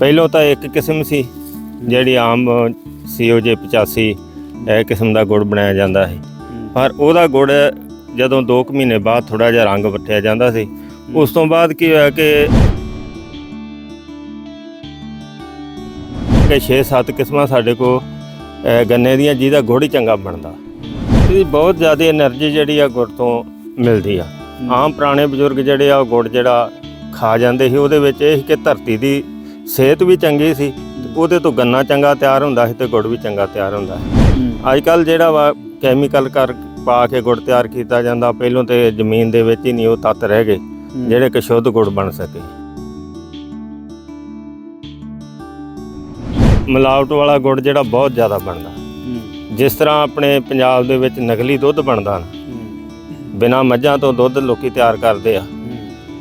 ਪਹਿਲਾਂ ਤਾਂ ਇੱਕ ਕਿਸਮ ਸੀ, ਜਿਹੜੀ ਆਮ ਸੀਓਜੇ 85 ਇਹ ਕਿਸਮ ਦਾ ਗੁੜ ਬਣਾਇਆ ਜਾਂਦਾ ਸੀ। ਪਰ ਉਹਦਾ ਗੁੜ ਜਦੋਂ 2 ਮਹੀਨੇ ਬਾਅਦ ਥੋੜਾ ਜਿਹਾ ਰੰਗ ਵੱਟਿਆ ਜਾਂਦਾ ਸੀ, ਉਸ ਤੋਂ ਬਾਅਦ ਕੀ ਹੋਇਆ ਕਿ ਕਿ 6-7 ਕਿਸਮਾਂ ਸਾਡੇ ਕੋ ਗੰਨੇ ਦੀਆਂ, ਜਿਹਦਾ ਗੁੜ ਹੀ ਚੰਗਾ ਬਣਦਾ। ਇਹਦੀ ਬਹੁਤ ਜ਼ਿਆਦਾ એનર્ਜੀ ਜਿਹੜੀ ਆ ਗੁੜ ਤੋਂ ਮਿਲਦੀ ਆ। ਆਮ ਪੁਰਾਣੇ ਬਜ਼ੁਰਗ ਜਿਹੜੇ ਆ, ਉਹ ਗੁੜ ਜਿਹੜਾ ਖਾ ਜਾਂਦੇ ਸੀ, ਉਹਦੇ ਵਿੱਚ ਇਹ ਕਿ ਧਰਤੀ ਦੀ ਸਿਹਤ ਵੀ ਚੰਗੀ ਸੀ ਤੇ ਉਹਦੇ ਤੋਂ ਗੰਨਾ ਚੰਗਾ ਤਿਆਰ ਹੁੰਦਾ ਸੀ ਤੇ ਗੁੜ ਵੀ ਚੰਗਾ ਤਿਆਰ ਹੁੰਦਾ ਸੀ। ਅੱਜ ਕੱਲ ਜਿਹੜਾ ਵਾ ਕੈਮੀਕਲ ਕਰ ਪਾ ਕੇ ਗੁੜ ਤਿਆਰ ਕੀਤਾ ਜਾਂਦਾ ਪਹਿਲੋਂ ਤੇ ਜ਼ਮੀਨ ਦੇ ਵਿੱਚ ਹੀ ਨਹੀਂ ਉਹ ਤੱਤ ਰਹਿ ਗਏ ਜਿਹੜੇ ਕਿ ਸ਼ੁੱਧ ਗੁੜ ਬਣ ਸਕੇ। ਮਿਲਾਵਟ ਵਾਲਾ ਗੁੜ ਜਿਹੜਾ ਬਹੁਤ ਜ਼ਿਆਦਾ ਬਣਦਾ। ਜਿਸ ਤਰ੍ਹਾਂ ਆਪਣੇ ਪੰਜਾਬ ਦੇ ਵਿੱਚ ਨਕਲੀ ਦੁੱਧ ਬਣਦਾ ਨਾ ਬਿਨਾ ਮੱਝਾਂ ਤੋਂ ਦੁੱਧ ਲੋਕੀ ਤਿਆਰ ਕਰਦੇ ਆ।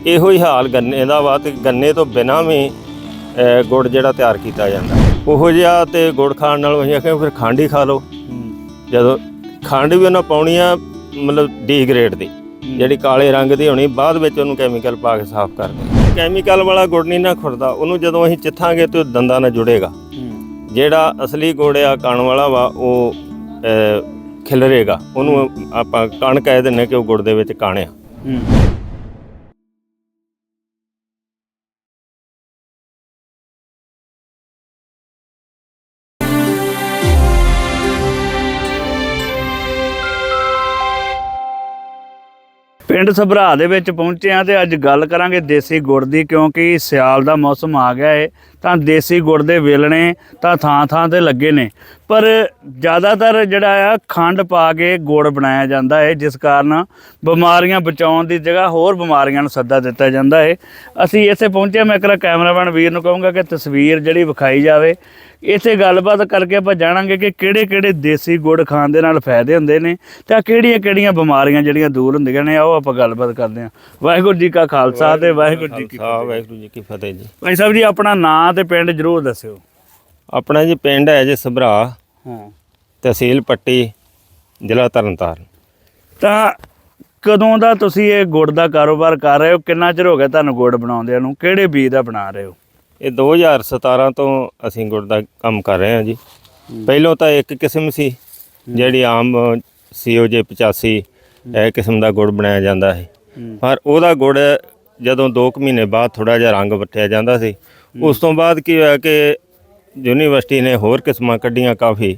ਇਹੋ ਹੀ ਹਾਲ ਗੰਨੇ ਦਾ ਵਾ ਤੇ ਗੰਨੇ ਤੋਂ ਬਿਨਾ ਵੀ ਗੁੜ ਜਿਹੜਾ ਤਿਆਰ ਕੀਤਾ ਜਾਂਦਾ। ਉਹੋ ਜਿਹਾ ਤੇ ਗੁੜ ਖਾਣ ਨਾਲ ਅਸੀਂ ਆਖਿਆ ਫਿਰ ਖੰਡ ਹੀ ਖਾ ਲਓ। ਜਦੋਂ ਖੰਡ ਵੀ ਉਹਨਾਂ ਪਾਉਣੀ ਆ ਮਤਲਬ ਡੀ ਗ੍ਰੇਡ ਦੀ, ਜਿਹੜੀ ਕਾਲੇ ਰੰਗ ਦੀ ਹੋਣੀ, ਬਾਅਦ ਵਿੱਚ ਉਹਨੂੰ ਕੈਮੀਕਲ ਪਾ ਕੇ ਸਾਫ਼ ਕਰਦੇ ਕੈਮੀਕਲ ਵਾਲਾ ਗੁੜ ਨਹੀਂ ਨਾ ਖੁਰਦਾ, ਉਹਨੂੰ ਜਦੋਂ ਅਸੀਂ ਚਿੱਥਾਂਗੇ ਤੇ ਉਹ ਦੰਦਾਂ ਨਾਲ ਜੁੜੇਗਾ। ਜਿਹੜਾ ਅਸਲੀ ਗੁੜ ਆ, ਕਣ ਵਾਲਾ ਵਾ, ਉਹ ਖਿਲਰੇਗਾ। ਉਹਨੂੰ ਆਪਾਂ ਕਣ ਕਹਿ ਦਿੰਨੇ ਕਿ ਉਹ ਗੁੜ ਦੇ ਵਿੱਚ ਕਣ ਪਿੰਡ ਸਭਰਾ ਦੇ ਵਿੱਚ ਪਹੁੰਚੇ ਆ ਤੇ ਅੱਜ ਗੱਲ ਕਰਾਂਗੇ ਦੇਸੀ ਗੁੜ ਦੀ ਕਿਉਂਕਿ ਸਿਆਲ ਦਾ ਮੌਸਮ ਆ ਗਿਆ ਏ। ਤਾਂ ਦੇਸੀ ਗੁੜ ਦੇ ਵੇਲਣੇ ਤਾਂ ਥਾਂ ਥਾਂ ਤੇ ਲੱਗੇ ਨੇ। ਪਰ ਜ਼ਿਆਦਾਤਰ ਜਿਹੜਾ ਆ ਖੰਡ ਪਾ ਕੇ ਗੁੜ ਬਣਾਇਆ ਜਾਂਦਾ ਹੈ ਜਿਸ ਕਾਰਨ ਬਿਮਾਰੀਆਂ ਬਚਾਉਣ ਦੀ ਜਗ੍ਹਾ ਹੋਰ ਬਿਮਾਰੀਆਂ ਨੂੰ ਸੱਦਾ ਦਿੱਤਾ ਜਾਂਦਾ ਹੈ ਅਸੀਂ ਇੱਥੇ ਪਹੁੰਚੇ ਮੈਂ ਇੱਕ ਕੈਮਰਾਮੈਨ ਵੀਰ ਨੂੰ ਕਹੂੰਗਾ ਕਿ ਤਸਵੀਰ ਜਿਹੜੀ ਵਿਖਾਈ ਜਾਵੇ ਇੱਥੇ ਗੱਲਬਾਤ ਕਰਕੇ ਆਪਾਂ ਜਾਣਾਂਗੇ ਕਿ ਕਿਹੜੇ ਕਿਹੜੇ ਦੇਸੀ ਗੁੜ ਖਾਣ ਦੇ ਨਾਲ ਫਾਇਦੇ ਹੁੰਦੇ ਨੇ ਤੇ ਕਿਹੜੀਆਂ ਕਿਹੜੀਆਂ ਬਿਮਾਰੀਆਂ ਜਿਹੜੀਆਂ ਦੂਰ ਹੁੰਦੀਆਂ ਨੇ ਆਓ ਆਪਾਂ ਗੱਲਬਾਤ ਕਰਦੇ ਹਾਂ। ਵਾਹਿਗੁਰੂ ਜੀ ਕਾ ਖਾਲਸਾ ਤੇ ਵਾਹਿਗੁਰੂ ਜੀ ਕੀ ਖਾਲਸਾ ਵਾਹਿਗੁਰੂ ਜੀ ਕੀ ਫਤਿਹ ਜੀ। ਭਾਈ ਸਾਹਿਬ ਜੀ ਆਪਣਾ ਨਾਂ ਤੇ ਪਿੰਡ ਜਰੂਰ ਦੱਸਿਓ। ਆਪਣਾ ਜੀ ਪਿੰਡ ਹੈ ਜੀ ਸਭਰਾ। ਹਾਂ। ਤਹਿਸੀਲ ਪੱਟੀ ਜ਼ਿਲ੍ਹਾ ਤਰਨਤਾਰਨ। ਤਾਂ ਕਦੋਂ ਦਾ ਤੁਸੀਂ ਇਹ ਗੁੜ ਦਾ ਕਾਰੋਬਾਰ ਕਰ ਰਹੇ ਹੋ? ਕਿੰਨਾ ਚਿਰ ਹੋ ਗਿਆ ਤੁਹਾਨੂੰ ਗੁੜ ਬਣਾਉਂਦਿਆਂ ਨੂੰ? ਕਿਹੜੇ ਬੀਜ ਦਾ ਬਣਾ ਰਹੇ ਹੋ? ਇਹ 2017 ਤੋਂ ਅਸੀਂ ਗੁੜ ਦਾ ਕੰਮ ਕਰ ਰਹੇ ਹਾਂ ਜੀ। ਪਹਿਲੋਂ ਤਾਂ ਇੱਕ ਕਿਸਮ ਸੀ ਜਿਹੜੀ ਆਮ ਸੀਓਜੇ 85 ਇਹ ਕਿਸਮ ਦਾ ਗੁੜ ਬਣਾਇਆ ਜਾਂਦਾ ਹੈ। ਪਰ ਉਹਦਾ ਗੁੜ ਜਦੋਂ 2 ਮਹੀਨੇ ਬਾਅਦ ਥੋੜਾ ਜਿਹਾ ਰੰਗ ਵਟਿਆ ਜਾਂਦਾ ਸੀ ਉਸ ਤੋਂ ਬਾਅਦ ਕੀ ਹੋਇਆ ਕਿ ਯੂਨੀਵਰਸਿਟੀ ਨੇ ਹੋਰ ਕਿਸਮਾਂ ਕੱਢੀਆਂ ਕਾਫੀ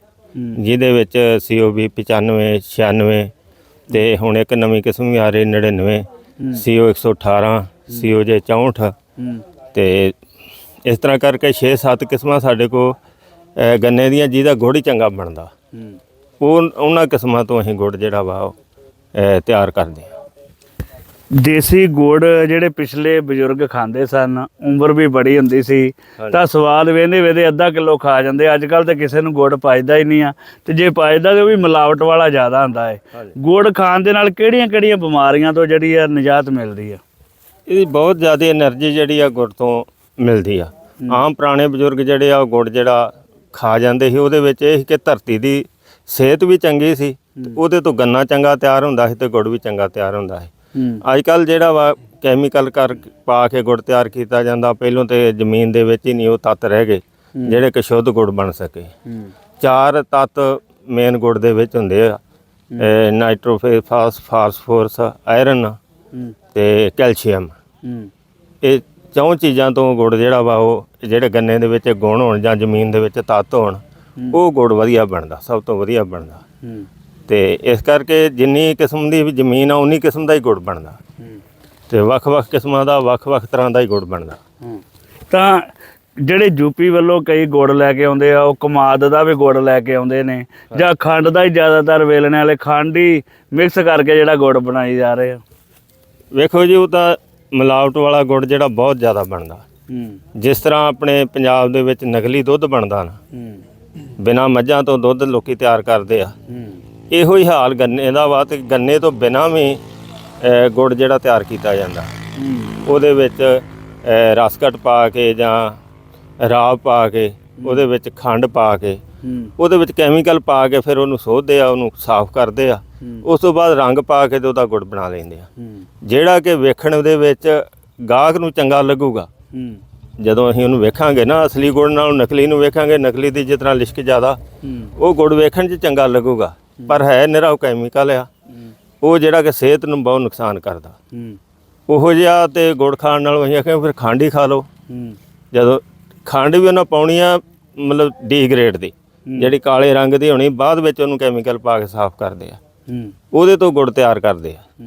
ਜਿਹਦੇ ਵਿੱਚ ਸੀਓਬੀ 95 96 ਤੇ ਹੁਣ ਇੱਕ ਨਵੀਂ ਕਿਸਮ ਵੀ ਆ ਰਹੀ 99 ਸੀਓ 118 ਸੀਓਜੇ 64 ਤੇ ਇਸ ਤਰ੍ਹਾਂ ਕਰਕੇ 6-7 ਕਿਸਮਾਂ ਸਾਡੇ ਕੋ ਗੰਨੇ ਦੀਆਂ ਜਿਹਦਾ ਗੁੜ ਹੀ ਚੰਗਾ ਬਣਦਾ। ਉਹ ਉਹਨਾਂ ਕਿਸਮਾਂ ਤੋਂ ਅਸੀਂ ਗੁੜ ਜਿਹੜਾ ਵਾ ਤਿਆਰ ਕਰਦੇ ਹਾਂ। ਦੇਸੀ ਗੁੜ ਜਿਹੜੇ ਪਿਛਲੇ ਬਜ਼ੁਰਗ ਖਾਂਦੇ ਸਨ ਉਮਰ ਵੀ ਬੜੀ ਹੁੰਦੀ ਸੀ। ਤਾਂ ਸਵਾਦ ਵੇਂਦੇ ਵੇਂਦੇ ਅੱਧਾ ਕਿਲੋ ਖਾ ਜਾਂਦੇ। ਅੱਜ ਕੱਲ ਤਾਂ ਕਿਸੇ ਨੂੰ ਗੁੜ ਪਾਇਦਾ ਹੀ ਨਹੀਂ ਆ। ਤੇ ਜੇ ਪਾਇਦਾ ਤੇ ਉਹ ਵੀ ਮਿਲਾਵਟ ਵਾਲਾ ਜ਼ਿਆਦਾ ਹੁੰਦਾ ਹੈ ਗੁੜ ਖਾਣ ਦੇ ਨਾਲ ਕਿਹੜੀਆਂ-ਕਿਹੜੀਆਂ ਬਿਮਾਰੀਆਂ ਤੋਂ ਜਿਹੜੀ ਆ ਨਜਾਤ ਮਿਲਦੀ ਆ? ਇਹਦੀ ਬਹੁਤ ਜ਼ਿਆਦਾ એનર્ਜੀ ਜਿਹੜੀ ਆ ਗੁੜ ਤੋਂ ਮਿਲਦੀ ਆ। ਆਮ ਪੁਰਾਣੇ ਬਜ਼ੁਰਗ ਜਿਹੜੇ ਆ ਗੁੜ ਜਿਹੜਾ ਖਾ ਜਾਂਦੇ ਸੀ ਉਹਦੇ ਵਿੱਚ ਇਹ ਕਿ ਧਰਤੀ ਦੀ ਸਿਹਤ ਵੀ ਚੰਗੀ ਸੀ। ਉਹਦੇ ਤੋਂ ਗੰਨਾ ਚੰਗਾ ਤਿਆਰ ਹੁੰਦਾ ਸੀ ਤੇ ਗੁੜ ਵੀ ਚੰਗਾ ਤਿਆਰ ਹੁੰਦਾ ਸੀ। ਅੱਜ ਕੱਲ ਜਿਹੜਾ ਵਾ ਕੈਮੀਕਲ ਕਰ ਪਾ ਕੇ ਗੁੜ ਤਿਆਰ ਕੀਤਾ ਜਾਂਦਾ ਪਹਿਲੋਂ ਤੇ ਜ਼ਮੀਨ ਦੇ ਵਿੱਚ ਹੀ ਨਹੀਂ ਉਹ ਤੱਤ ਰਹਿ ਗਏ ਜਿਹੜੇ ਕਿ ਸ਼ੁੱਧ ਗੁੜ ਬਣ ਸਕੇ। ਚਾਰ ਤੱਤ ਮੇਨ ਗੁੜ ਦੇ ਵਿੱਚ ਹੁੰਦੇ ਆ ਨਾਈਟ੍ਰੋਫਾਸ ਫਾਸਫੋਰਸ ਆਇਰਨ ਤੇ ਕੈਲਸ਼ੀਅਮ ਇਹ ਚੌਂ ਚੀਜ਼ਾਂ ਤੋਂ ਗੁੜ ਜਿਹੜਾ ਵਾ ਉਹ ਜਿਹੜੇ ਗੰਨੇ ਦੇ ਵਿੱਚ ਗੁਣ ਹੋਣ ਜਾਂ ਜ਼ਮੀਨ ਦੇ ਵਿੱਚ ਤੱਤ ਹੋਣ ਉਹ ਗੁੜ ਵਧੀਆ ਬਣਦਾ ਸਭ ਤੋਂ ਵਧੀਆ ਬਣਦਾ। ਤੇ ਇਸ ਕਰਕੇ ਜਿੰਨੀ ਕਿਸਮ ਦੀ ਵੀ ਜ਼ਮੀਨ ਆ ਉਨੀ ਕਿਸਮ ਦਾ ਹੀ ਗੁੜ ਬਣਦਾ। ਤੇ ਵੱਖ-ਵੱਖ ਕਿਸਮਾਂ ਦਾ ਵੱਖ-ਵੱਖ ਤਰ੍ਹਾਂ ਦਾ ਹੀ ਗੁੜ ਬਣਦਾ। ਤਾਂ ਜਿਹੜੇ ਯੂਪੀ ਵੱਲੋਂ ਕਈ ਗੁੜ ਲੈ ਕੇ ਆਉਂਦੇ ਆ ਉਹ ਕਮਾਦ ਦਾ ਵੀ ਗੁੜ ਲੈ ਕੇ ਆਉਂਦੇ ਨੇ ਜਾਂ ਖੰਡ ਦਾ ਹੀ ਜ਼ਿਆਦਾਤਰ ਵੇਲਣੇ ਵਾਲੇ ਖੰਡ ਹੀ ਮਿਕਸ ਕਰਕੇ ਜਿਹੜਾ ਗੁੜ ਬਣਾਈ ਜਾ ਰਹੇ ਆ। ਵੇਖੋ ਜੀ ਉਹ ਤਾਂ ਮਿਲਾਵਟ ਵਾਲਾ ਗੁੜ ਜਿਹੜਾ ਬਹੁਤ ਜ਼ਿਆਦਾ ਬਣਦਾ। ਜਿਸ ਤਰ੍ਹਾਂ ਆਪਣੇ ਪੰਜਾਬ ਦੇ ਵਿੱਚ ਨਕਲੀ ਦੁੱਧ ਬਣਦਾ ਨਾ ਬਿਨਾ ਮੱਝਾਂ ਤੋਂ ਦੁੱਧ ਲੋਕੀ ਤਿਆਰ ਕਰਦੇ ਆ। ਇਹੋ ਹੀ ਹਾਲ ਗੰਨੇ ਦਾ ਵਾ ਤੇ ਗੰਨੇ ਤੋਂ ਬਿਨਾ ਵੀ ਗੁੜ ਜਿਹੜਾ ਤਿਆਰ ਕੀਤਾ ਜਾਂਦਾ। ਉਹਦੇ ਵਿੱਚ ਰਸਕਟ ਪਾ ਕੇ ਜਾਂ ਰਾਬ ਪਾ ਕੇ ਉਹਦੇ ਵਿੱਚ ਖੰਡ ਪਾ ਕੇ ਉਹਦੇ ਵਿੱਚ ਕੈਮੀਕਲ ਪਾ ਕੇ ਫਿਰ ਉਹਨੂੰ ਸੋਧਦੇ ਆ ਉਹਨੂੰ ਸਾਫ਼ ਕਰਦੇ ਆ। ਉਸ ਤੋਂ ਬਾਅਦ ਰੰਗ ਪਾ ਕੇ ਤੇ ਉਹਦਾ ਗੁੜ ਬਣਾ ਲੈਂਦੇ ਆ। ਜਿਹੜਾ ਕਿ ਵੇਖਣ ਦੇ ਵਿੱਚ ਗਾਹਕ ਨੂੰ ਚੰਗਾ ਲੱਗੂਗਾ। ਜਦੋਂ ਅਸੀਂ ਉਹਨੂੰ ਵੇਖਾਂਗੇ ਨਾ ਅਸਲੀ ਗੁੜ ਨਾਲੋਂ ਨਕਲੀ ਨੂੰ ਵੇਖਾਂਗੇ ਨਕਲੀ ਦੀ ਜਿਸ ਤਰ੍ਹਾਂ ਲਿਸ਼ਕ ਜ਼ਿਆਦਾ ਉਹ ਗੁੜ ਵੇਖਣ 'ਚ ਚੰਗਾ ਲੱਗੂਗਾ। ਪਰ ਹੈ ਨਿਰਾ ਉਹ ਕੈਮੀਕਲ ਆ। ਉਹ ਜਿਹੜਾ ਕਿ ਸਿਹਤ ਨੂੰ ਬਹੁਤ ਨੁਕਸਾਨ ਕਰਦਾ। ਹੂੰ ਉਹੋ ਜਿਹਾ ਤੇ ਗੁੜ ਖਾਣ ਨਾਲੋਂ ਅਸੀਂ ਆਖਿਆ ਫਿਰ ਖੰਡ ਹੀ ਖਾ ਲਓ। ਜਦੋਂ ਖੰਡ ਵੀ ਉਹਨਾਂ ਪਾਉਣੀ ਆ ਮਤਲਬ ਡੀ ਗ੍ਰੇਡ ਦੀ, ਜਿਹੜੀ ਕਾਲੇ ਰੰਗ ਦੀ ਹੋਣੀ, ਬਾਅਦ ਵਿੱਚ ਉਹਨੂੰ ਕੈਮੀਕਲ ਪਾ ਕੇ ਸਾਫ਼ ਕਰਦੇ ਆ। ਉਹਦੇ ਤੋਂ ਗੁੜ ਤਿਆਰ ਕਰਦੇ ਆ।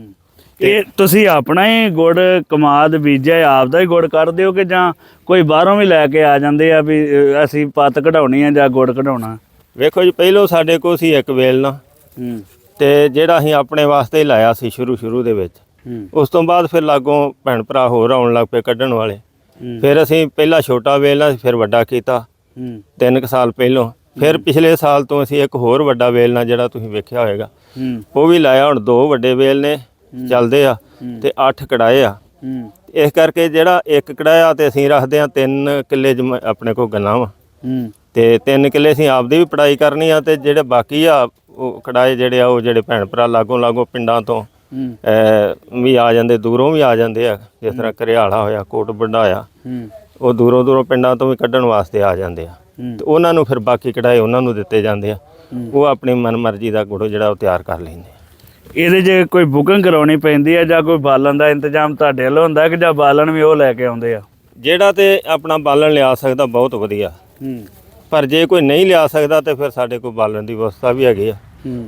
ਇਹ ਤੁਸੀਂ ਆਪਣਾ ਹੀ ਗੁੜ ਕਮਾਦ ਬੀਜਿਆ, ਆਪਦਾ ਹੀ ਗੁੜ ਕੱਢਦੇ ਹੋ ਕਿ ਜਾਂ ਕੋਈ ਬਾਹਰੋਂ ਵੀ ਲੈ ਕੇ ਆ ਜਾਂਦੇ ਆ ਵੀ ਅਸੀਂ ਪੱਤ ਕਢਾਉਣੀ ਆ ਜਾਂ ਗੁੜ ਕਢਾਉਣਾ? ਵੇਖੋ ਜੀ ਪਹਿਲੋਂ ਸਾਡੇ ਕੋਲ ਸੀ ਇੱਕ ਵੇਲਣਾ ਹੂੰ। ਤੇ ਜਿਹੜਾ ਅਸੀਂ ਆਪਣੇ ਵਾਸਤੇ ਲਾਇਆ ਸੀ ਸ਼ੁਰੂ ਸ਼ੁਰੂ ਦੇ ਵਿੱਚ। ਉਸ ਤੋਂ ਬਾਅਦ ਫਿਰ ਲਾਗੋਂ ਭੈਣ ਭਰਾ ਹੋਰ ਆਉਣ ਲੱਗ ਪਏ ਕੱਢਣ ਵਾਲੇ। ਫਿਰ ਅਸੀਂ ਪਹਿਲਾਂ ਛੋਟਾ ਵੇਲਣਾ ਸੀ ਫਿਰ ਵੱਡਾ ਕੀਤਾ। ਤਿੰਨ ਕੁ ਸਾਲ ਪਹਿਲੋਂ। ਫਿਰ ਪਿਛਲੇ ਸਾਲ ਤੋਂ ਅਸੀਂ ਇੱਕ ਹੋਰ ਵੱਡਾ ਵੇਲਣਾ ਜਿਹੜਾ ਤੁਸੀਂ ਵੇਖਿਆ ਹੋਵੇਗਾ ਉਹ ਵੀ ਲਾਇਆ ਹੁਣ ਦੋ ਵੱਡੇ ਵੇਲ ਨੇ। ਚੱਲਦੇ ਆ ਤੇ ਅੱਠ ਕੜਾਏ ਆ। ਇਸ ਕਰਕੇ ਜਿਹੜਾ ਇੱਕ ਕੜਾਇਆ ਤੇ ਅਸੀਂ ਰੱਖਦੇ ਆ ਤਿੰਨ ਕਿੱਲੇ ਆਪਣੇ ਕੋਲ ਗੰਨਾ ਵਾ। ਤੇ ਤਿੰਨ ਕਿੱਲੇ ਅਸੀਂ ਆਪਦੀ ਵੀ ਪੜਾਈ ਕਰਨੀ ਆ ਤੇ ਜਿਹੜੇ ਬਾਕੀ ਆ ਉਹ ਕੜਾਏ ਜਿਹੜੇ ਆ ਉਹ ਜਿਹੜੇ ਭੈਣ ਭਰਾ ਲਾਗੋਂ ਲਾਗੋਂ ਪਿੰਡਾਂ ਤੋਂ ਵੀ ਆ ਜਾਂਦੇ ਦੂਰੋਂ ਵੀ ਆ ਜਾਂਦੇ ਆ ਜਿਸ ਤਰ੍ਹਾਂ ਘਰਿਆਲਾ ਹੋਇਆ ਕੋਟ ਹੂੰ। ਉਹ ਦੂਰੋਂ ਦੂਰੋਂ ਪਿੰਡਾਂ ਤੋਂ ਵੀ ਕੱਢਣ ਵਾਸਤੇ ਆ ਜਾਂਦੇ ਆ। ਤੇ ਉਹਨਾਂ ਨੂੰ ਫਿਰ ਬਾਕੀ ਕੜਾਏ ਉਹਨਾਂ ਨੂੰ ਦਿੱਤੇ ਜਾਂਦੇ ਆ। ਉਹ ਆਪਣੀ ਮਨਮਰਜ਼ੀ ਦਾ ਗੁੜ ਜਿਹੜਾ ਉਹ ਤਿਆਰ ਕਰ ਲੈਂਦੇ ਆ। ਇਹਦੇ 'ਚ ਕੋਈ ਬੁਕਿੰਗ ਕਰਾਉਣੀ ਪੈਂਦੀ ਹੈ ਜਾਂ ਕੋਈ ਬਾਲਣ ਦਾ ਇੰਤਜ਼ਾਮ ਤੁਹਾਡੇ ਵੱਲੋਂ ਹੁੰਦਾ ਕਿ ਜਾਂ ਬਾਲਣ ਵੀ ਉਹ ਲੈ ਕੇ ਆਉਂਦੇ ਆ? ਜਿਹੜਾ ਤੇ ਆਪਣਾ ਬਾਲਣ ਲਿਆ ਸਕਦਾ ਬਹੁਤ ਵਧੀਆ। ਹੂੰ। ਪਰ ਜੇ ਕੋਈ ਨਹੀਂ ਲਿਆ ਸਕਦਾ ਤੇ ਫਿਰ ਸਾਡੇ ਕੋਲ ਬਾਲਣ ਦੀ ਵਿਵਸਥਾ ਵੀ ਹੈਗੀ ਆ।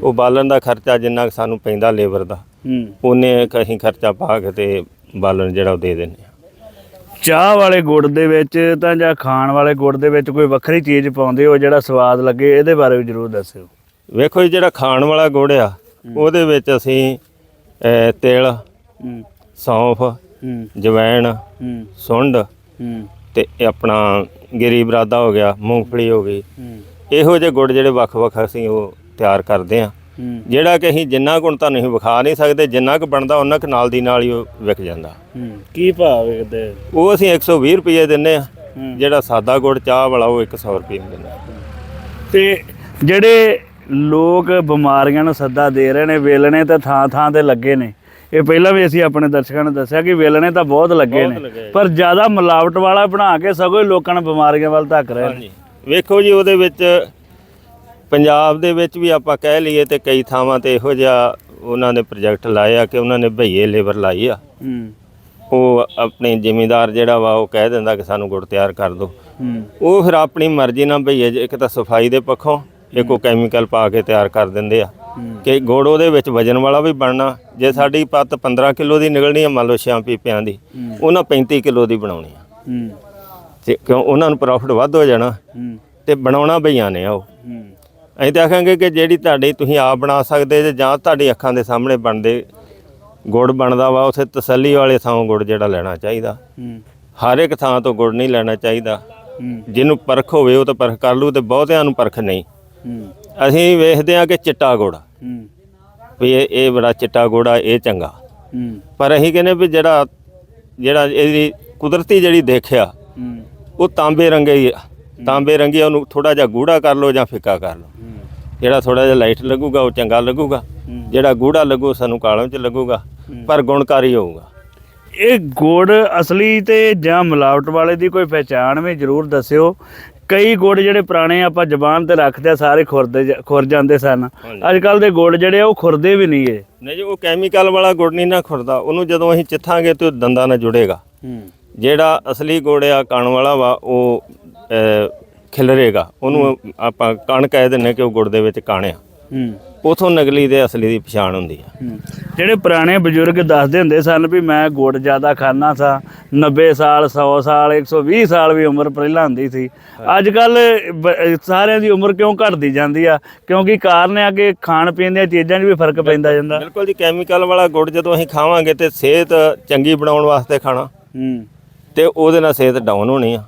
ਉਹ ਬਾਲਣ ਦਾ ਖਰਚਾ ਜਿੰਨਾ ਕੁ ਸਾਨੂੰ ਪੈਂਦਾ ਲੇਬਰ ਦਾ ਉਹਨੇ ਅਸੀਂ ਖਰਚਾ ਪਾ ਕੇ ਤੇ ਬਾਲਣ ਜਿਹੜਾ ਉਹ ਦੇ ਦਿੰਦੇ ਆ। ਚਾਹ ਵਾਲੇ ਗੁੜ ਦੇ ਵਿੱਚ ਤਾਂ ਜਾਂ ਖਾਣ ਵਾਲੇ ਗੁੜ ਦੇ ਵਿੱਚ ਕੋਈ ਵੱਖਰੀ ਚੀਜ਼ ਪਾਉਂਦੇ ਹੋ ਜਿਹੜਾ ਸਵਾਦ ਲੱਗੇ ਇਹਦੇ ਬਾਰੇ ਵੀ ਜ਼ਰੂਰ ਦੱਸਿਓ। ਵੇਖੋ ਜੀ ਜਿਹੜਾ ਖਾਣ ਵਾਲਾ ਗੁੜ ਆ ਉਹਦੇ ਵਿੱਚ ਅਸੀਂ ਤਿਲ ਸੌਂਫ ਜਵੈਣ ਸੁੰਡ ਤੇ ਇਹ ਆਪਣਾ ਗਿਰੀ ਬਰਾਦਾ ਹੋ ਗਿਆ ਮੂੰਗਫਲੀ ਹੋ ਗਈ। ਇਹੋ ਜਿਹੇ ਗੁੜ ਜਿਹੜੇ ਵੱਖ-ਵੱਖ ਅਸੀਂ ਉਹ ਤਿਆਰ ਕਰਦੇ ਆ ਜਿਹੜਾ ਕਿ ਅਸੀਂ ਜਿੰਨਾ ਗੁਣ ਤਾਂ ਨਹੀਂ ਵਿਖਾ ਨਹੀਂ ਸਕਦੇ ਜਿੰਨਾ ਕੁ ਬਣਦਾ ਉਹਨਾਂ ਕੁ ਨਾਲ ਦੀ ਨਾਲ ਹੀ ਉਹ ਵਿਕ ਜਾਂਦਾ। ਕੀ ਭਾਅ ਵੇਚਦੇ ਉਹ ਅਸੀਂ 120 ਰੁਪਏ ਦਿੰਨੇ ਆ। ਜਿਹੜਾ ਸਾਦਾ ਗੁੜ ਚਾਹ ਵਾਲਾ ਉਹ 100 ਰੁਪਏ ਦਿੰਦੇ ਆ ਤੇ ਜਿਹੜੇ ਲੋਕ ਬਿਮਾਰੀਆਂ ਨੂੰ ਸੱਦਾ ਦੇ ਰਹੇ ਨੇ ਵੇਲਣੇ ਤਾਂ ਥਾਂ ਥਾਂ ਤੇ ਲੱਗੇ ਨੇ। ਇਹ ਪਹਿਲਾਂ ਵੀ ਅਸੀਂ ਆਪਣੇ ਦਰਸ਼ਕਾਂ ਨੂੰ ਦੱਸਿਆ ਕਿ ਵੇਲਣੇ ਤਾਂ ਬਹੁਤ ਲੱਗੇ ਬਹੁਤ ਨੇ ਲੱਗੇ। ਪਰ ਜ਼ਿਆਦਾ ਮਿਲਾਵਟ ਵਾਲਾ ਬਣਾ ਕੇ ਸਗੋਂ ਹੀ ਲੋਕਾਂ ਨੂੰ ਬਿਮਾਰੀਆਂ ਵੱਲ ਧੱਕ ਰਹੇ ਨੇ। ਹਾਂਜੀ। ਵੇਖੋ ਜੀ ਉਹਦੇ ਵਿੱਚ ਪੰਜਾਬ ਦੇ ਵਿੱਚ ਵੀ ਆਪਾਂ ਕਹਿ ਲਈਏ ਤੇ ਕਈ ਥਾਵਾਂ ਤੇ ਇਹੋ ਜਿਹਾ ਉਹਨਾਂ ਨੇ ਪ੍ਰੋਜੈਕਟ ਲਾਏ ਆ ਕਿ ਉਹਨਾਂ ਨੇ ਭਈਏ ਲੇਬਰ ਲਾਈ ਆ। ਹੂੰ। ਉਹ ਆਪਣੇ ਜ਼ਿਮੀਂਦਾਰ ਜਿਹੜਾ ਵਾ ਉਹ ਕਹਿ ਦਿੰਦਾ ਕਿ ਸਾਨੂੰ ਗੁੜ ਤਿਆਰ ਕਰ ਦਿਓ। ਹੂੰ। ਉਹ ਫਿਰ ਆਪਣੀ ਮਰਜ਼ੀ ਨਾਲ ਭਈਏ ਜੇ ਇੱਕ ਤਾਂ ਸਫ਼ਾਈ ਦੇ ਪੱਖੋਂ ਇੱਕ ਉਹ ਕੈਮੀਕਲ ਪਾ ਕੇ ਤਿਆਰ ਕਰ ਦਿੰਦੇ ਆ। ਕਿ ਗੁੜ ਉਹਦੇ ਵਿੱਚ ਵਜਨ ਵਾਲਾ ਵੀ ਬਣਨਾ ਜੇ ਸਾਡੀ ਪੱਤ 15 ਕਿਲੋ ਦੀ ਨਿਕਲਣੀ ਆ ਮੰਨ ਲਓ ਛਾਂ ਪੀਪਿਆਂ ਦੀ ਹੂੰ। ਉਹਨਾਂ 35 ਕਿਲੋ ਦੀ ਬਣਾਉਣੀ ਆ। ਹੂੰ। ਤੇ ਕਿਉਂ ਉਹਨਾਂ ਨੂੰ ਪ੍ਰੋਫਿਟ ਵੱਧ ਹੋ ਜਾਣਾ ਹੂੰ। ਤੇ ਬਣਾਉਣਾ ਭਈਆਂ ਨੇ ਆ ਉਹ। ਹੂੰ। ਅਸੀਂ ਤਾਂ ਆਖਾਂਗੇ ਕਿ ਜਿਹੜੀ ਤੁਹਾਡੀ ਤੁਸੀਂ ਆਪ ਬਣਾ ਸਕਦੇ ਜੇ ਜਾਂ ਤੁਹਾਡੀ ਅੱਖਾਂ ਦੇ ਸਾਹਮਣੇ ਬਣਦੇ ਗੁੜ ਬਣਦਾ ਵਾ ਉਥੇ ਤਸੱਲੀ ਵਾਲੇ ਥਾਂ ਗੁੜ ਜਿਹੜਾ ਲੈਣਾ ਚਾਹੀਦਾ। ਹੂੰ। ਹਰ ਇੱਕ ਥਾਂ ਤੋਂ ਗੁੜ ਨਹੀਂ ਲੈਣਾ ਚਾਹੀਦਾ। ਹੂੰ। ਜਿਹਨੂੰ ਪਰਖ ਹੋਵੇ ਉਹ ਤਾਂ ਪਰਖ ਕਰ ਲੂ ਤੇ ਬਹੁਤਿਆਂ ਨੂੰ ਪਰਖ ਨਹੀਂ। ਹੂੰ। ਅਸੀਂ ਵੇਖਦੇ ਹਾਂ ਕਿ ਚਿੱਟਾ ਗੁੜ। ਹੂੰ। ਵੀ ਇਹ ਇਹ ਬੜਾ ਚਿੱਟਾ ਗੁੜ ਆ ਇਹ ਚੰਗਾ। ਹੂੰ। ਪਰ ਅਸੀਂ ਕਹਿੰਦੇ ਵੀ ਜਿਹੜਾ ਜਿਹੜਾ ਇਹਦੀ ਕੁਦਰਤੀ ਜਿਹੜੀ ਦੇਖਿਆ ਹੂੰ। ਉਹ ਤਾਂਬੇ ਰੰਗੇ ਹੀ ਆ। ਤਾਂਬੇ ਰੰਗੇ ਉਹਨੂੰ ਥੋੜਾ ਜਿਹਾ ਗੂੜਾ ਕਰ ਲਓ ਜਾਂ ਫਿੱਕਾ ਕਰ ਲਓ। ਹੂੰ। ਜਿਹੜਾ ਥੋੜਾ ਜਿਹਾ ਲਾਈਟ ਲੱਗੂਗਾ ਉਹ ਚੰਗਾ ਲੱਗੂਗਾ। ਜਿਹੜਾ ਗੂੜਾ ਲੱਗੂ ਸਾਨੂੰ ਕਾਲੋਂ ਚ ਲੱਗੂਗਾ। ਪਰ ਗੁਣਕਾਰੀ ਹੋਊਗਾ। ਇਹ ਗੁੜ ਅਸਲੀ ਤੇ ਜਾਂ ਮਿਲਾਵਟ ਵਾਲੇ ਦੀ ਕੋਈ ਪਹਿਚਾਣ ਵੀ ਜ਼ਰੂਰ ਦੱਸਿਓ। ਕਈ ਗੁੜ ਜਿਹੜੇ ਪੁਰਾਣੇ ਆਪਾਂ ਜ਼ਬਾਨ ਤੇ ਰੱਖਦੇ ਆ ਸਾਰੇ ਖੁਰਦੇ ਖੁਰ ਜਾਂਦੇ ਸਨ। ਅੱਜ ਕੱਲ ਦੇ ਗੁੜ ਜਿਹੜੇ ਉਹ ਖੁਰਦੇ ਵੀ ਨਹੀਂ ਏ ਨਹੀਂ ਜੀ ਉਹ ਕੈਮੀਕਲ ਵਾਲਾ ਗੁੜ ਨਹੀਂ ਨਾ ਖੁਰਦਾ। ਉਹਨੂੰ ਜਦੋਂ ਅਸੀਂ ਚਿੱਥਾਂਗੇ ਤੇ ਉਹ ਦੰਦਾਂ ਨਾਲ ਜੁੜੇਗਾ। ਹੂੰ। ਜਿਹੜਾ ਅਸਲੀ ਗੁੜ ਆ ਕਣ ਵਾਲਾ ਵਾ ਉਹ ਖਿਲਰੇਗਾ। ਉਹਨੂੰ ਆਪਾਂ ਕਣ ਕਹਿ ਦਿੰਨੇ ਕਿ ਉਹ ਗੁੜ ਦੇ ਵਿੱਚ ਕਣ ਆ। ਹੂੰ। ਉਥੋਂ ਨਕਲੀ ਤੇ ਅਸਲੀ ਦੀ ਪਛਾਣ ਹੁੰਦੀ ਆ। ਜਿਹੜੇ ਪੁਰਾਣੇ ਬਜ਼ੁਰਗ ਦੱਸਦੇ ਹੁੰਦੇ ਸਨ ਵੀ ਮੈਂ ਗੁੜ ਜ਼ਿਆਦਾ ਖਾਣਾ ਸਾਂ 90 ਸਾਲ 100 ਸਾਲ 120 ਸਾਲ ਵੀ ਉਮਰ ਪਹਿਲਾਂ ਹੁੰਦੀ ਸੀ। ਅੱਜ ਕੱਲ ਸਾਰਿਆਂ ਦੀ ਉਮਰ ਕਿਉਂ ਘਟਦੀ ਜਾਂਦੀ ਆ? ਕਿਉਂਕਿ ਕਾਰਨ ਆ ਕਿ ਖਾਣ ਪੀਣ ਦੀਆਂ ਚੀਜ਼ਾਂ 'ਚ ਵੀ ਫ਼ਰਕ ਪੈਂਦਾ ਜਾਂਦਾ। ਬਿਲਕੁਲ ਜੀ ਕੈਮੀਕਲ ਵਾਲਾ ਗੁੜ ਜਦੋਂ ਅਸੀਂ ਖਾਵਾਂਗੇ ਤੇ ਸਿਹਤ ਚੰਗੀ ਬਣਾਉਣ ਵਾਸਤੇ ਖਾਣਾ। ਹੂੰ। ਤੇ ਉਹਦੇ ਨਾਲ ਸਿਹਤ ਡਾਊਨ ਹੋਣੀ ਆ।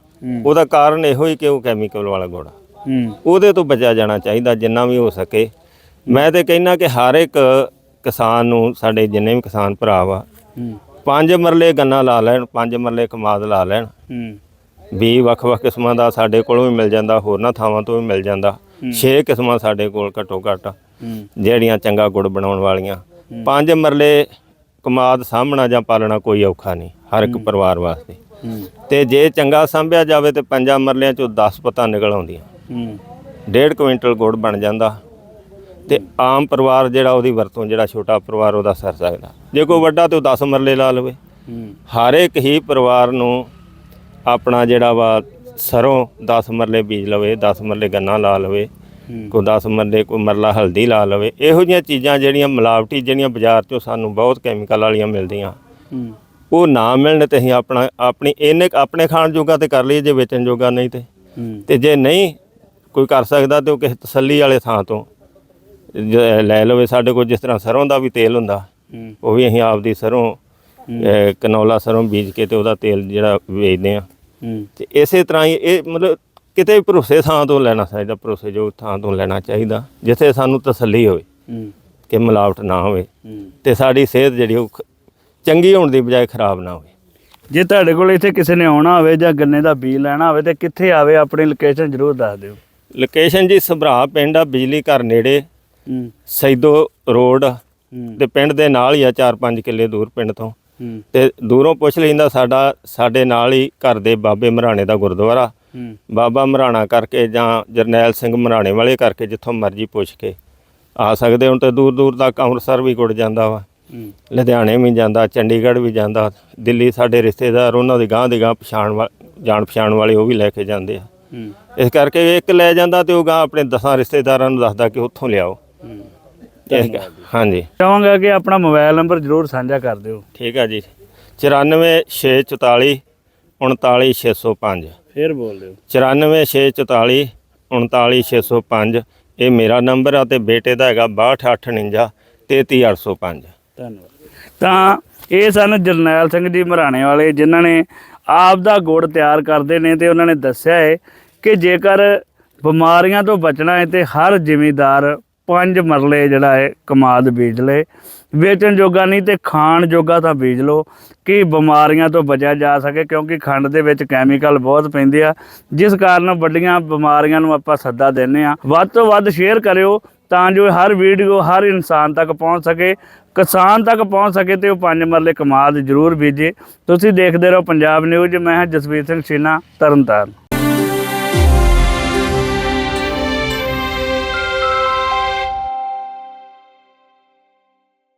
ਉਹਦਾ ਕਾਰਨ ਇਹੋ ਹੀ ਕਿ ਉਹ ਕੈਮੀਕਲ ਵਾਲਾ ਗੁੜ ਹੂੰ। ਉਹਦੇ ਤੋਂ ਬਚਿਆ ਜਾਣਾ ਚਾਹੀਦਾ ਜਿੰਨਾ ਵੀ ਹੋ ਸਕੇ। ਮੈਂ ਤੇ ਕਹਿੰਨਾ ਕਿ ਹਰ ਇੱਕ ਕਿਸਾਨ ਨੂੰ ਸਾਡੇ ਜਿੰਨੇ ਵੀ ਕਿਸਾਨ ਭਰਾ ਵਾ ਪੰਜ ਮਰਲੇ ਗੰਨਾ ਲਾ ਲੈਣ ਪੰਜ ਮਰਲੇ ਕਮਾਦ ਲਾ ਲੈਣ। ਵੀ ਵੱਖ-ਵੱਖ ਕਿਸਮਾਂ ਦਾ ਸਾਡੇ ਕੋਲੋਂ ਵੀ ਮਿਲ ਜਾਂਦਾ ਹੋਰਨਾਂ ਥਾਵਾਂ ਤੋਂ ਵੀ ਮਿਲ ਜਾਂਦਾ। ਛੇ ਕਿਸਮਾਂ ਸਾਡੇ ਕੋਲ ਘੱਟੋ ਘੱਟ ਜਿਹੜੀਆਂ ਚੰਗਾ ਗੁੜ ਬਣਾਉਣ ਵਾਲੀਆਂ। ਪੰਜ ਮਰਲੇ ਕਮਾਦ ਸਾਹਮਣਾ ਜਾਂ ਪਾਲਣਾ ਕੋਈ ਔਖਾ ਨਹੀਂ ਹਰ ਇੱਕ ਪਰਿਵਾਰ ਵਾਸਤੇ। ਤੇ ਜੇ ਚੰਗਾ ਸੰਭਿਆ ਜਾਵੇ ਤੇ ਪੰਜਾਂ ਮਰਲਿਆਂ ਚੋਂ 10 ਪਤਾ ਨਿਕਲ ਆਉਂਦੀਆਂ। ਹੂੰ। ਡੇਢ ਕੁਇੰਟਲ ਗੁੜ ਬਣ ਜਾਂਦਾ। ਤੇ ਆਮ ਪਰਿਵਾਰ ਜਿਹੜਾ ਉਹਦੀ ਵਰਤੋਂ ਜਿਹੜਾ ਛੋਟਾ ਪਰਿਵਾਰ ਉਹਦਾ ਸਰ ਸਕਦਾ। ਜੇ ਕੋਈ ਵੱਡਾ ਤੇ ਉਹ 10 ਮਰਲੇ ਲਾ ਲਵੇ। ਹਰ ਇੱਕ ਹੀ ਪਰਿਵਾਰ ਨੂੰ ਆਪਣਾ ਜਿਹੜਾ ਵਾ ਸਰੋਂ 10 ਮਰਲੇ ਬੀਜ ਲਵੇ 10 ਮਰਲੇ ਗੰਨਾ ਲਾ ਲਵੇ ਕੋਈ 10 ਮਰਲੇ ਕੋਈ ਮਰਲਾ ਹਲਦੀ ਲਾ ਲਵੇ। ਇਹੋ ਜਿਹੀਆਂ ਚੀਜ਼ਾਂ ਜਿਹੜੀਆਂ ਮਿਲਾਵਟੀ ਜਿਹੜੀਆਂ ਬਾਜ਼ਾਰ 'ਚੋਂ ਸਾਨੂੰ ਬਹੁਤ ਕੈਮੀਕਲ ਵਾਲੀਆਂ ਮਿਲਦੀਆਂ। ਉਹ ਨਾ ਮਿਲਣ ਤੇ ਅਸੀਂ ਆਪਣਾ ਆਪਣੀ ਇਹਨੇ ਆਪਣੇ ਖਾਣ ਜੋਗਾ ਤੇ ਕਰ ਲਈਏ ਜੇ ਵੇਚਣ ਜੋਗਾ ਨਹੀਂ ਤੇ। ਤੇ ਜੇ ਨਹੀਂ ਕੋਈ ਕਰ ਸਕਦਾ ਤੇ ਉਹ ਕਿਸੇ ਤਸੱਲੀ ਵਾਲੇ ਥਾਂ ਤੋਂ ਲੈ ਲਵੇ ਸਾਡੇ ਕੋਲ ਜਿਸ ਤਰ੍ਹਾਂ ਸਰੋਂ ਦਾ ਵੀ ਤੇਲ ਹੁੰਦਾ ਉਹ ਵੀ ਅਸੀਂ ਆਪਦੀ ਸਰੋਂ ਕਨੌਲਾ ਸਰੋਂ ਬੀਜ ਕੇ ਤੇ ਉਹਦਾ ਤੇਲ ਜਿਹੜਾ ਵੇਚਦੇ ਆ ਤੇ ਇਸੇ ਤਰ੍ਹਾਂ ਹੀ ਇਹ ਮਤਲਬ ਕਿਤੇ ਵੀ ਭਰੋਸੇ ਥਾਂ ਤੋਂ ਲੈਣਾ ਚਾਹੀਦਾ ਭਰੋਸੇਯੋਗ ਥਾਂ ਤੋਂ ਲੈਣਾ ਚਾਹੀਦਾ ਜਿੱਥੇ ਸਾਨੂੰ ਤਸੱਲੀ ਹੋਵੇ ਕਿ ਮਿਲਾਵਟ ਨਾ ਹੋਵੇ ਤੇ ਸਾਡੀ ਸਿਹਤ ਜਿਹੜੀ ਉਹ ਚੰਗੀ ਹੋਣ ਦੀ ਬਜਾਏ ਖਰਾਬ ਨਾ ਹੋਵੇ। ਜੇ ਤੁਹਾਡੇ ਕੋਲ ਇੱਥੇ ਕਿਸੇ ਨੇ ਆਉਣਾ ਹੋਵੇ ਜਾਂ ਗੰਨੇ ਦਾ ਬੀਜ ਲੈਣਾ ਹੋਵੇ ਤੇ ਕਿੱਥੇ ਆਵੇ ਆਪਣੀ ਲੋਕੇਸ਼ਨ ਜ਼ਰੂਰ ਦੱਸ ਦਿਓ। ਲੋਕੇਸ਼ਨ ਜੀ ਸਭਰਾ ਪਿੰਡ ਆ ਬਿਜਲੀ ਘਰ ਨੇੜੇ। ਸੈਦੋ ਰੋਡ ਤੇ ਪਿੰਡ ਦੇ ਨਾਲ ਹੀ ਆ 4-5 ਕਿੱਲੇ ਦੂਰ ਪਿੰਡ ਤੋਂ। ਤੇ ਦੂਰੋਂ ਪੁੱਛ ਲੈਂਦਾ ਸਾਡਾ ਸਾਡੇ ਨਾਲ ਹੀ ਘਰ ਦੇ ਬਾਬੇ ਮਰਾਣੇ ਦਾ ਗੁਰਦੁਆਰਾ। ਬਾਬਾ ਮਰਾਣਾ ਕਰਕੇ ਜਾਂ ਜਰਨੈਲ ਸਿੰਘ ਮਰਾਣੇ ਵਾਲੇ ਕਰਕੇ ਜਿੱਥੋਂ ਮਰਜ਼ੀ ਪੁੱਛ ਕੇ। ਆ ਸਕਦੇ ਹੁਣ ਤੇ ਦੂਰ ਦੂਰ ਤੱਕ ਅੰਮ੍ਰਿਤਸਰ ਵੀ ਗੁੜ ਜਾਂਦਾ ਵਾ। ਲੁਧਿਆਣੇ ਵੀ ਜਾਂਦਾ ਚੰਡੀਗੜ੍ਹ ਵੀ ਜਾਂਦਾ। ਦਿੱਲੀ ਸਾਡੇ ਰਿਸ਼ਤੇਦਾਰ ਉਹਨਾਂ ਦੀ ਗਾਂ ਦੀ ਗਾਂ ਪਛਾਣ ਜਾਣ ਪਛਾਣ ਵਾਲੇ ਉਹ ਵੀ ਲੈ ਕੇ ਜਾਂਦੇ ਆ। ਇਸ ਕਰਕੇ ਇੱਕ ਲੈ ਜਾਂਦਾ ਤੇ ਉਹ ਗਾਂ ਆਪਣੇ ਦਸਾਂ ਰਿਸ਼ਤੇਦਾਰਾਂ ਨੂੰ ਦੱਸਦਾ ਕਿ ਉੱਥੋਂ ਲਿਆਓ। ਹੂੰ ਇਸ ਕ- ਹਾਂਜੀ। ਚਾਹਾਂਗਾ ਕਿ ਆਪਣਾ ਮੋਬਾਈਲ ਨੰਬਰ ਜ਼ਰੂਰ ਸਾਂਝਾ ਕਰ ਦਿਓ। ਠੀਕ ਆ ਜੀ। 94644 39605 ਫੇਰ ਬੋਲ ਦਿਓ। 94644 39605 ਇਹ ਮੇਰਾ ਨੰਬਰ ਆ ਤੇ ਬੇਟੇ ਦਾ ਹੈਗਾ 6249 33805 ਧੰਨਵਾਦ। ਤਾਂ ਇਹ ਸਨ ਜਰਨੈਲ ਸਿੰਘ ਜੀ ਮਰਾਣੇ ਵਾਲੇ ਜਿਨ੍ਹਾਂ ਨੇ ਆਪ ਦਾ ਗੁੜ ਤਿਆਰ ਕਰਦੇ ਨੇ ਤੇ ਉਹਨਾਂ ਨੇ ਦੱਸਿਆ ਹੈ ਕਿ ਜੇਕਰ ਬਿਮਾਰੀਆਂ ਤੋਂ ਬਚਣਾ ਹੈ ਤੇ ਹਰ ਜ਼ਿਮੀਦਾਰ ਪੰਜ ਮਰਲੇ ਜਿਹੜਾ ਹੈ ਕਮਾਦ ਬੀਜ ਲਏ। ਵੇਚਣ ਜੋਗਾ ਨਹੀਂ ਤੇ ਖਾਣ ਜੋਗਾ ਤਾਂ ਬੀਜ ਲਓ। ਕਿ ਬਿਮਾਰੀਆਂ ਤੋਂ ਬਚਿਆ ਜਾ ਸਕੇ ਕਿਉਂਕਿ ਖੰਡ ਦੇ ਵਿੱਚ ਕੈਮੀਕਲ ਬਹੁਤ ਪੈਂਦੇ ਆ। ਜਿਸ ਕਾਰਨ ਵੱਡੀਆਂ ਬਿਮਾਰੀਆਂ ਨੂੰ ਆਪਾਂ ਸੱਦਾ ਦਿੰਨੇ ਆ। ਵੱਧ ਤੋਂ ਵੱਧ ਸ਼ੇਅਰ ਕਰਿਓ ਤਾਂ ਜੋ ਹਰ ਵੀਡੀਓ ਹਰ ਇਨਸਾਨ ਤੱਕ ਪਹੁੰਚ ਸਕੇ। ਕਿਸਾਨ ਤੱਕ ਪਹੁੰਚ ਸਕੇ ਤੇ ਉਹ ਪੰਜ ਮਰਲੇ ਕਮਾਦ ਜ਼ਰੂਰ ਬੀਜੇ। ਤੁਸੀਂ ਦੇਖਦੇ ਰਹੋ ਪੰਜਾਬ ਨਿਊਜ਼ ਮੈਂ ਹਾਂ ਜਸਵੀਰ ਸਿੰਘ ਛੀਨਾ, ਤਰਨਤਾਰਨ।